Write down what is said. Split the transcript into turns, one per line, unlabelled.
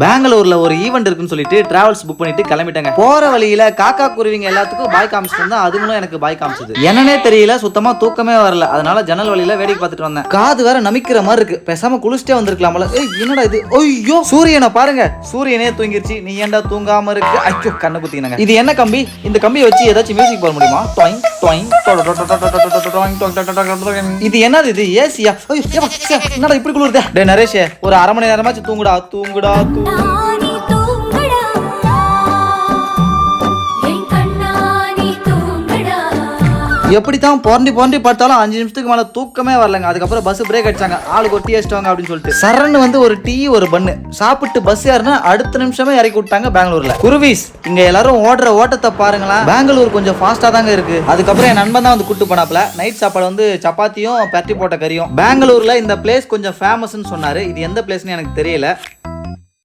பெங்களூர்ல ஒரு ஈவெண்ட் இருக்குன்னு சொல்லிட்டு டிராவல்ஸ் புக் பண்ணிட்டு கிளம்பிட்டாங்க. போற வழியில காக்கா குருவிங்க எல்லாத்துக்கும் பாய் காமிச்சிட்டு இருந்தா அதுங்களும் எனக்கு பாய் காமிச்சது. என்னன்னே தெரியல சுத்தமா தூக்கமே வரல. அதனால ஜன்னல் வழியில வேடிக்கை பார்த்துட்டு வந்தேன். காது வேற நமிக்கிற மாதிரி இருக்கு. பேசாம குளிச்சுட்டே வந்திருக்கலாம்ல ஏய் என்னடா இது? ஐயோ சூரியனை பாருங்க. சூரியனே தூங்கிருச்சு. நீ ஏன்டா தூங்காம இருக்கு? ஐயோ கண்ணு குத்தினாங்க இது என்ன கம்பி? இந்த கம்பியை வச்சு ஏதாச்சும் மியூசிக் போட முடியுமா? டொயின் டொயின் இது என்னது இது? ஏசியா என்னடா இப்படி குளிருதே? டே நரேஷ் ஒரு அரை மணி நேரமாச்சு தூங்குடா தூங்குடா தூங்கு
தூங்கடா. எப்படி
தான் புரண்டி புரண்டி பார்த்தாலும் அஞ்சு நிமிஷத்துக்கு மேல தூக்கமே வரலங்க. அதுக்கப்புறம் பஸ் பிரேக் அடிச்சாங்க. ஆளுக்கு ஒரு டீ அடிச்சிட்டாங்க அப்படின்னு சொல்லிட்டு. சரண் வந்து ஒரு டீ ஒரு பண்ணு சாப்பிட்டு பஸ் ஏறினா அடுத்த நிமிஷமே இறக்கி விட்டாங்க பெங்களூர்ல. குருவிஸ் இங்க எல்லாரும் ஓடுற ஓட்டத்தை பாருங்களேன். பெங்களூர் கொஞ்சம் ஃபாஸ்டா தாங்க இருக்கு. அதுக்கப்புறம் என் நண்பன் தான் வந்து கூட்டு போனாப்ல நைட் சாப்பாடு வந்து சப்பாத்தியும் பரட்டி போட்ட கறியும். பெங்களூர்ல இந்த பிளேஸ் கொஞ்சம் ஃபேமஸ்னு சொன்னாரு. இது எந்த பிளேஸ்னு எனக்கு தெரியல.